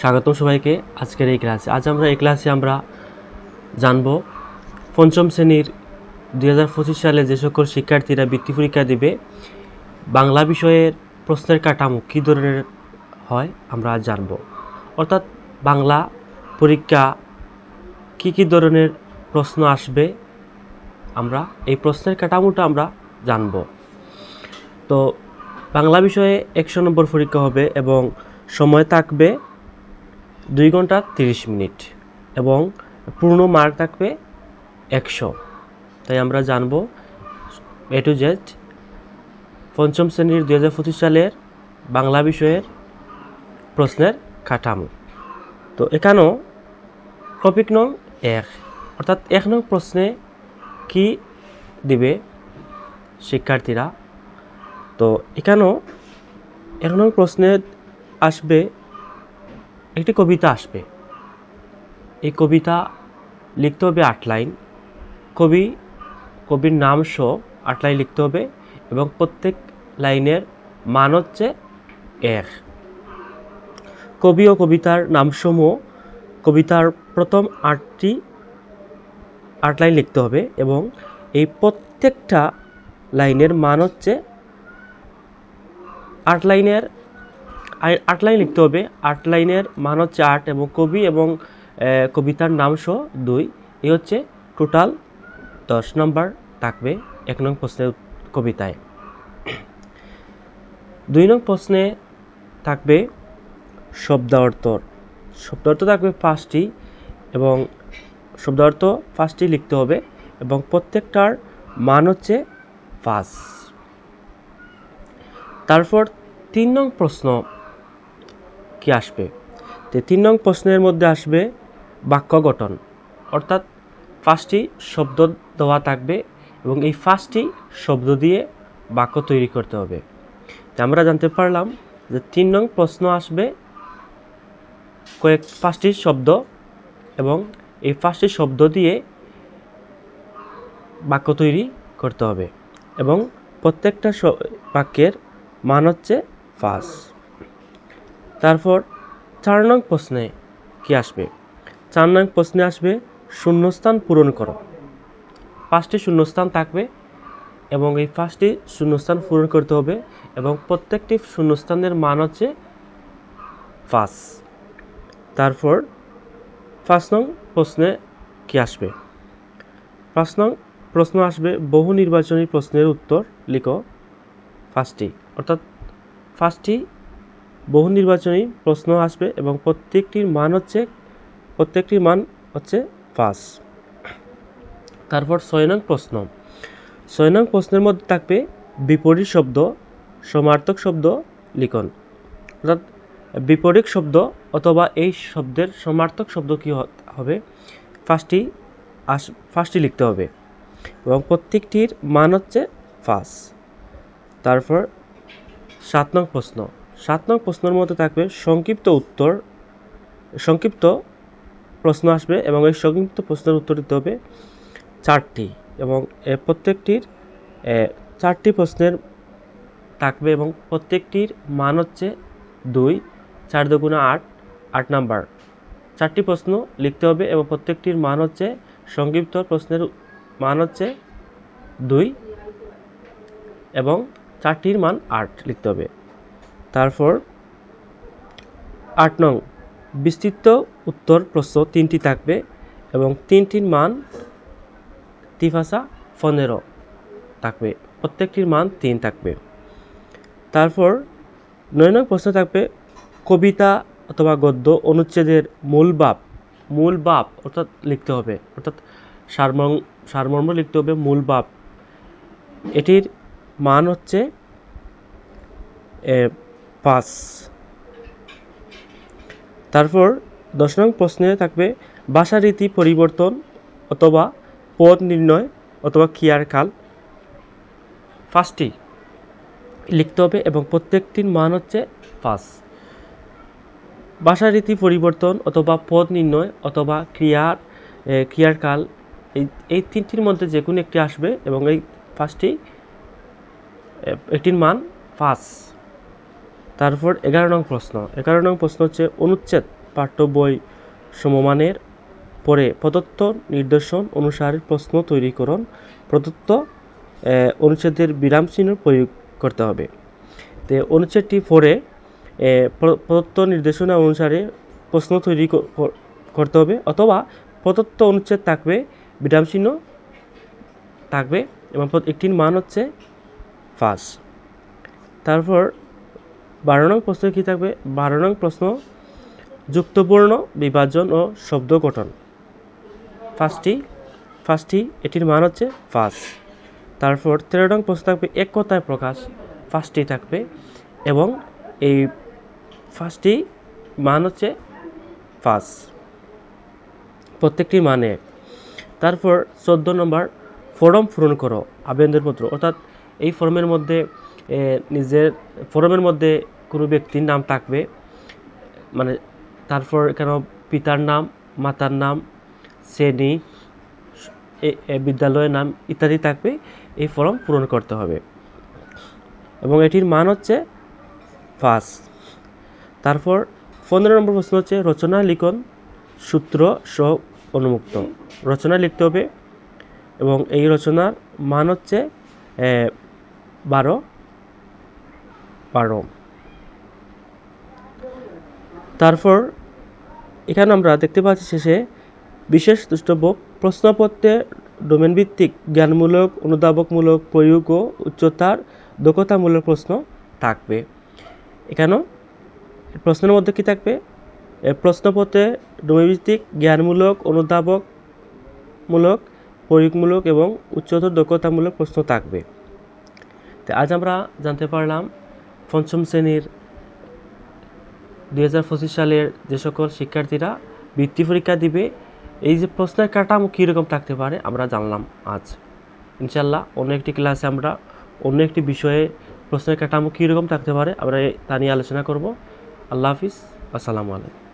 স্বাগতম সবাইকে আজকের এই ক্লাসে। আজ আমরা এই ক্লাসে আমরা জানব পঞ্চম শ্রেণির দুই হাজার পঁচিশ সালে যে সকল শিক্ষার্থীরা বৃত্তি পরীক্ষা দেবে, বাংলা বিষয়ের প্রশ্নের কাঠামো কী ধরনের হয় আমরা আজ জানব। অর্থাৎ বাংলা পরীক্ষা কী কী ধরনের প্রশ্ন আসবে আমরা, এই প্রশ্নের কাঠামোটা আমরা জানব। তো বাংলা বিষয়ে একশো নম্বর পরীক্ষা হবে এবং সময় থাকবে দুই ঘণ্টা তিরিশ মিনিট এবং পূর্ণ মার্ক থাকবে একশো। তাই আমরা জানব এ টু জেড পঞ্চম শ্রেণির দুই হাজার পঁচিশ সালের বাংলা বিষয়ের প্রশ্নের কাঠামো। তো এখানেও টপিক নং এক, অর্থাৎ এক নং প্রশ্নে কি দিবে শিক্ষার্থীরা? তো এখানেও এক নং প্রশ্নে আসবে একটি কবিতা আসবে। এই কবিতা লিখতে হবে আট লাইন। কবি, কবির নাম সহ আট লাইন লিখতে হবে এবং প্রত্যেক লাইনের মান হচ্ছে এক। কবি ও কবিতার নামসমূহ, কবিতার প্রথম আটটি, আট লাইন লিখতে হবে এবং এই প্রত্যেকটা লাইনের মান হচ্ছে আট লাইনের আট লাইন লিখতে হবে। আট লাইনের মান হচ্ছে আট এবং কবি এবং কবিতার নাম সহ দুই। এ হচ্ছে টোটাল দশ নম্বর থাকবে এক নং প্রশ্নের কবিতায়। দুই নং প্রশ্নে থাকবে শব্দার্থ। শব্দার্থ থাকবে পাঁচটি এবং শব্দার্থ পাঁচটি লিখতে হবে এবং প্রত্যেকটার মান হচ্ছে পাঁচ। তারপর তিন নং প্রশ্ন। কি আসবে? তো তিন নং প্রশ্নের মধ্যে আসবে বাক্য গঠন। অর্থাৎ পাঁচটি শব্দ দেওয়া থাকবে এবং এই পাঁচটি শব্দ দিয়ে বাক্য তৈরি করতে হবে। আমরা জানতে পারলাম যে তিন নং প্রশ্ন আসবে কয়েক পাঁচটি শব্দ এবং এই পাঁচটি শব্দ দিয়ে বাক্য তৈরি করতে হবে এবং প্রত্যেকটা বাক্যের মান হচ্ছে পাঁচ তারপর চার নং প্রশ্নে কি আসবে? চার নং প্রশ্নে আসবে শূন্যস্থান পূরণ করো। পাঁচটি শূন্যস্থান থাকবে এবং এই পাঁচটি শূন্যস্থান পূরণ করতে হবে এবং প্রত্যেকটি শূন্যস্থানের মান হচ্ছে পাঁচ। তারপর পাঁচ নং প্রশ্নে কি আসবে? পাঁচ নং প্রশ্ন আসবে বহু নির্বাচনী প্রশ্নের উত্তর লিখো পাঁচটি। অর্থাৎ পাঁচটি বহু নির্বাচনী প্রশ্ন আসবে এবং প্রত্যেকটির মান হচ্ছে, প্রত্যেকটির মান হচ্ছে পাঁচ। তারপর ছয় নং প্রশ্ন। ছয় নং প্রশ্নের মধ্যে থাকবে বিপরীত শব্দ, সমার্থক শব্দ, লিখন। অর্থাৎ বিপরীত শব্দ অথবা এই শব্দের সমার্থক শব্দ কী হবে? পাঁচটি আস পাঁচটি লিখতে হবে। এবং প্রত্যেকটির মান হচ্ছে পাঁচ। তারপর সাত নং প্রশ্ন। সাত নং প্রশ্নের মধ্যে থাকবে সংক্ষিপ্ত উত্তর, সংক্ষিপ্ত প্রশ্ন আসবে এবং এই সংক্ষিপ্ত প্রশ্নের উত্তর দিতে হবে চারটি এবং প্রত্যেকটির চারটি প্রশ্নের থাকবে এবং প্রত্যেকটির মান হচ্ছে দুই, চার দুগুণে আট আট নাম্বার। চারটি প্রশ্ন লিখতে হবে এবং প্রত্যেকটির মান হচ্ছে, সংক্ষিপ্ত প্রশ্নের মান হচ্ছে দুই এবং চারটির মান আট লিখতে হবে। তারপর আট নং, বিস্তৃত উত্তর প্রশ্ন তিনটি থাকবে এবং তিনটির মান তিফাসা পনেরো থাকবে। প্রত্যেকটির মান তিন থাকবে। তারপর নয় নং প্রশ্ন থাকবে, কবিতা অথবা গদ্য অনুচ্ছেদের মূল বাপ মূল বাপ অর্থাৎ লিখতে হবে, অর্থাৎ সারমর্ম সারমর্ম লিখতে হবে মূল বাপ। এটির মান হচ্ছে পাঁচ। তারপর দশ নং প্রশ্নে থাকবে ভাষারীতি পরিবর্তন অথবা পদ নির্ণয় অথবা ক্রিয়ার কাল। পাঁচটি লিখতে হবে এবং প্রত্যেকটির মান হচ্ছে পাঁচ। ভাষারীতি পরিবর্তন অথবা পদ নির্ণয় অথবা ক্রিয়ার ক্রিয়ার কাল এই এই তিনটির মধ্যে যে কোনো একটি আসবে এবং এই এ, একটির মান পাঁচ। তারপর এগারো নং প্রশ্ন। এগারো নং প্রশ্ন হচ্ছে, অনুচ্ছেদ পাঠ্য বই সমমানের পরে প্রদত্ত নির্দেশন অনুসারে প্রশ্ন তৈরি করুন প্রদত্ত অনুচ্ছেদের বিরাম চিহ্ন প্রয়োগ করতে হবে। তো অনুচ্ছেদটি প্র- প্রদত্ত নির্দেশনা অনুসারে প্রশ্ন তৈরি করতে হবে অথবা প্রদত্ত অনুচ্ছেদ থাকবে, বিরাম চিহ্ন থাকবে এবং একটির মান হচ্ছে ফাঁস তারপর বারো নং প্রশ্ন কী থাকবে? বারো নং প্রশ্ন যুক্তবর্ণ বিভাজন ও শব্দ গঠন। ফার্স্টটি ফার্স্টটি, এটির মান হচ্ছে ফাঁস। তারপর তেরো নং প্রশ্ন থাকবে, এক কথায় প্রকাশ। ফার্স্টটি থাকবে এবং এই ফার্স্টটি মান হচ্ছে ফাঁস। প্রত্যেকটি মানে। তারপর চোদ্দ নম্বর, ফর্ম পূরণ করো, আবেদনপত্র। অর্থাৎ এই ফর্মের মধ্যে নিজের ফর্মের মধ্যে কোনো ব্যক্তির নাম থাকবে। মানে তারপর এখানে পিতার নাম, মাতার নাম, শ্রেণি বিদ্যালয়ের নাম ইত্যাদি থাকবে। এই ফর্ম পূরণ করতে হবে। এবং এটির মান হচ্ছে পাঁচ। তারপর পনেরো নম্বর প্রশ্ন হচ্ছে রচনা, লিখন, সূত্র সহ অনুমুক্ত। রচনা লিখতে হবে এবং এই রচনার মান হচ্ছে বারো। বারো তারপর এখানে আমরা দেখতে পাচ্ছি শেষে বিশেষ দ্রষ্টব্য প্রশ্নপত্রে ডোমেন ভিত্তিক জ্ঞানমূলক, অনুধাবকমূলক, প্রয়োগ ও উচ্চতার দক্ষতামূলক প্রশ্ন থাকবে। এখানেও প্রশ্নের মধ্যে কি থাকবে? প্রশ্নপত্রে ডোমেন ভিত্তিক জ্ঞানমূলক, অনুধাবকমূলক, প্রয়োগমূলক এবং উচ্চতর দক্ষতামূলক প্রশ্ন থাকবে। তো আজ আমরা জানতে পারলাম পঞ্চম শ্রেণির দুই হাজার পঁচিশ সালের যে সকল শিক্ষার্থীরা বৃত্তি পরীক্ষা দিবে, এই যে প্রশ্নের কাঠামো কীরকম থাকতে পারে আমরা জানলাম আজ। ইনশাল্লাহ অন্য একটি ক্লাসে আমরা অন্য একটি বিষয়ে প্রশ্নের কাঠামো কীরকম থাকতে পারে আমরা তা নিয়ে আলোচনা করব। আল্লাহ হাফিজ। আসসালামু আলাইকুম।